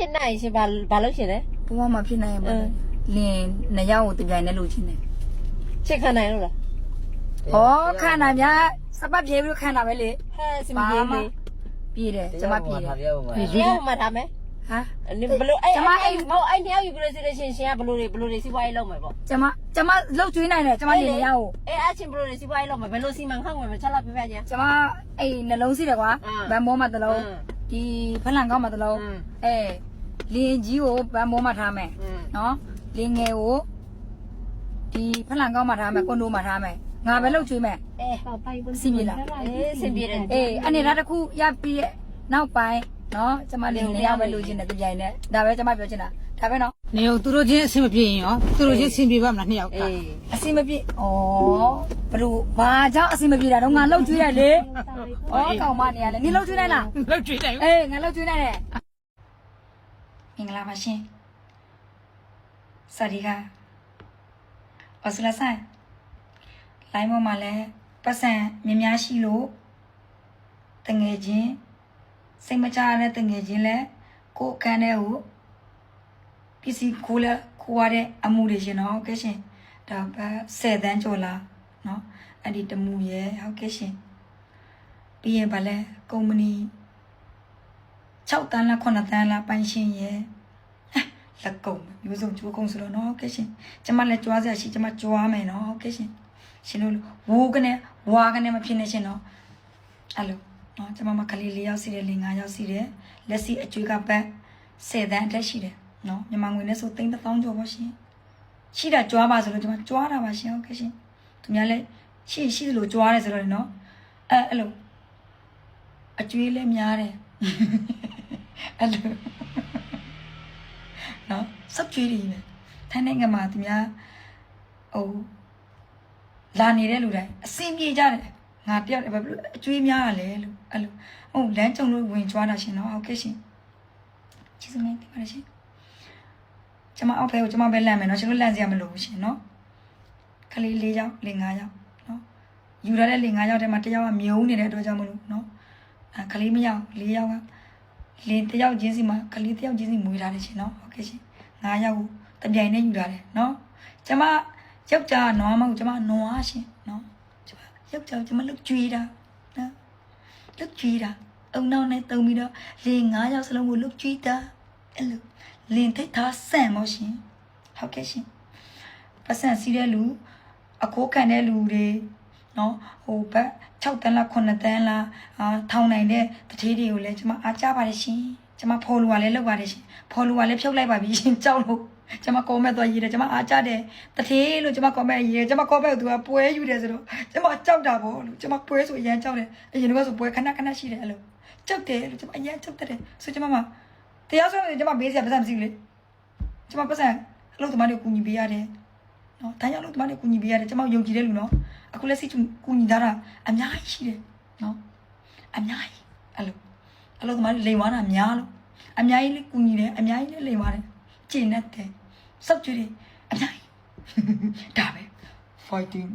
ဖြစ်နိုင်ရှင်ဘာဘာလို့ရှင်လဲဘဝမှာဖြစ်နိုင်ရင်အပါင်းလင်းနှစ်ယောက်ကိုတပြိုင်တည်းလို့ချင်းတယ်ချစ်ခံနိုင်လို့လား။ဩခန္ဓာများစပတ်ပြေပြီးခန္ဓာပဲလေဟဲ့စမပြေလေ။ပြေတယ်ကျမပြေတယ်ထားပြအောင်ပါပြေရွေးမှထားမယ်ဟမ်ဘလို့အဲ့ကျမအဲ့အဲ့မဟုတ်အဲ့တယောက်ယူလို့ဆိုလို့ရှင်ရှင်ကဘလို့တွေဘလို့တွေစီးပွားရေးလုပ်မယ်ပေါ့ကျမကျမလှုပ်ကျွေးနိုင်တယ်ကျမလင်းနှစ်ယောက်ကိုအဲ့အချင်းဘလို့တွေစီးပွားရေးလုပ်မယ်ဘယ်လိုစီမံခန့်ခွဲမယ်ချက်လာပြပြချင်းကျမအဲ့နှလုံးစီတယ်ကွာအင်းဗန်မောမှာတစ်လုံးအင်းဒီဖလန်ကောင်းမှာတစ်လုံးအင်းအဲ လင်းကြီးကိုဗန်မောမှာထားမယ်อืมနော်လင်းငယ်ကိုဒီဖလန်ကောင်းမှာထားမယ်ကွန်ဒိုမှာထားမယ်ငါပဲလှုပ်ကျွေးမယ်အေးစီပြေလားအေးစင်ပြေတယ်အေးအနေထားတစ်ခုရပြီးရဲ့နောက်ပိုင်းနော်ကျမလေးနှစ်ယောက်ပဲလိုချင်တယ်ကြိုင်နဲ့ဒါပဲကျမပြောချင်တာဒါပဲနော်နေရောသူတို့ချင်းအဆင်မပြေရင်ရောသူတို့ချင်းအဆင်ပြေပါမလားနှစ်ယောက်ကအေးအစီမပြေဩဘလို့ဘာကြောင့်အစီမပြေတာတော့ငါလှုပ်ကျွေးရလေဩကောင်မနေရလေနင်လှုပ်ကျွေးနိုင်လားလောက်ကျွေးတယ်အေးငါလှုပ်ကျွေးနိုင်တယ် မင်္ဂလာပါရှင်။စာဒီကအော်စလာဆိုင်လိုင်းပေါ်မှာလည်းပတ်စံမြင်များရှိလို့တငယ်ချင်းစိတ်မချရတဲ့တငယ်ချင်းလည်းကိုယ်အခန်းထဲကိုပစ္စည်းကိုလည်းကိုရတဲ့အမှုတွေရှင်နော်ဟုတ်ကဲ့ရှင်။ဒါပဲ10တန်းကျော်လားနော်။အဲ့ဒီတမှုရဲ့ဟုတ်ကဲ့ရှင်။ပြီးရင်ဗလဲကုမ္ပဏီ 6တန်းလား9တန်းလားပိုင်ရှင်ရဲ့လက်ကုံမျိုးစုံကျိုးကုံဆိုတော့နော်ဟုတ်ကဲ့ရှင်ကျမလည်းကြွားစရာရှိကျမကြွားမယ်နော်ဟုတ်ကဲ့ရှင်ရှင်တို့ဝိုးကနေဝါကနေမဖြစ်နေရှင်နော်အဲ့လိုနော်ကျမမကလေး၄ယောက်စီတယ်၄၅ယောက်စီတယ်လက်စီအကျွေးကပတ်10တန်းအထက်ရှိတယ်နော်မြန်မာငွေနဲ့ဆိုသိန်းတစ်သောင်းကျော်ပါရှင်ရှိတာကြွားပါဆိုလို့ကျမကြွားတာပါရှင်ဟုတ်ကဲ့ရှင်သူများလည်းရှိရှိသလိုကြွားတယ်ဆိုတော့လေနော်အဲ့အဲ့လိုအကျွေးလည်းများတယ် အဲ့လိုနော်စပ်ကျွေးတွေပဲထိုင်းနိုင်ငံမှာသူများဟိုလာနေတဲ့လူတိုင်းအစင်ပြေကြတယ်ငါတယောက်တည်းပဲဘယ်လိုအကျွေးများရလဲလို့အဲ့လိုဟုတ်လမ်းကြုံလို့ဝင်ကြွားတာရှင်နော်ဟုတ်ကဲ့ရှင်ကျေးဇူးများတင်ပါတယ်ရှင်ကျမအောက်ဖဲကိုကျမပဲလန့်မယ်နော်ရှင်တို့လန့်စရာမလိုဘူးရှင်နော်ခလေး၄ယောက်၄၅ယောက်နော်ယူရတဲ့၄၅ယောက်ထဲမှာတစ်ယောက်ကမြုံနေတဲ့အတွက်ကြောင့်မလို့နော်အဲခလေးမယောက်၄ယောက်က လင်းတယောက်ချင်းစီမှာကလေးတယောက်ချင်းစီမွေးထားတယ်ရှင်နော်ဟုတ်ကဲ့ရှင်ငါးယောက်ကိုတပြိုင်နဲ့ယူထားတယ်နော်ကျမယောက်ျားနွားမဟုတ်ကျမနွားရှင်နော်ကျမယောက်ျားကျမလုတ်ကြွေးတာနော်လုတ်ကြွေးတာအုံနောက်နဲ့တုံပြီးတော့လင်းငါးယောက်စလုံးကိုလုတ်ကြွေးတာအဲ့လိုလင်းထိတ်ထားဆန့်မောရှင်ဟုတ်ကဲ့ရှင်ပတ်စံစီးတဲ့လူအကိုးခံတဲ့လူတွေ နော်ဟိုဘက်6တန်းလား9တန်းလားအာထောင်နိုင်တဲ့တတိတွေကိုလည်းကျွန်မအားကြပါတယ်ရှင်ကျွန်မဖော်လူကလည်းလောက်ပါတယ်ရှင်ဖော်လူကလည်းဖြုတ်လိုက်ပါပြီရှင်ကြောက်လို့ကျွန်မကောမက်တော့ရေးတယ်ကျွန်မအားကြတယ်တတိလို့ကျွန်မကောမက်ရေးတယ်ကျွန်မကောမက်ကသူကပွဲယူတယ်ဆိုတော့ကျွန်မကြောက်တာပေါ့လို့ကျွန်မပွဲဆိုအရန်ကြောက်တယ်အရင်ကဆိုပွဲခဏခဏရှိတယ်အဲ့လိုကြောက်တယ်လို့ကျွန်မအရန်ကြောက်တယ်ဆိုကျွန်မမှာတရားစွဲကျွန်မဘေးစရာပတ်စံမရှိဘူးလေကျွန်မပတ်စံအလုပ်သမားတွေကိုကူညီပေးရတယ်နော်တန်းရောက်လို့ဒီမလေးကူညီပေးရတယ်ကျွန်မယုံကြည်တဲ့လူနော် အခုလက်ရှိကူညီထားတာအများကြီးရှိတယ်နော်အများကြီးအဲ့လိုအဲ့လိုဒီမလေးလိန်သွားတာများလို့အများကြီးလေးကူညီတယ်အများကြီးလေးလိန်သွားတယ်ကျင့်တတ်တယ်စောက်ကြည့်တယ်အများကြီးဒါပဲ fighting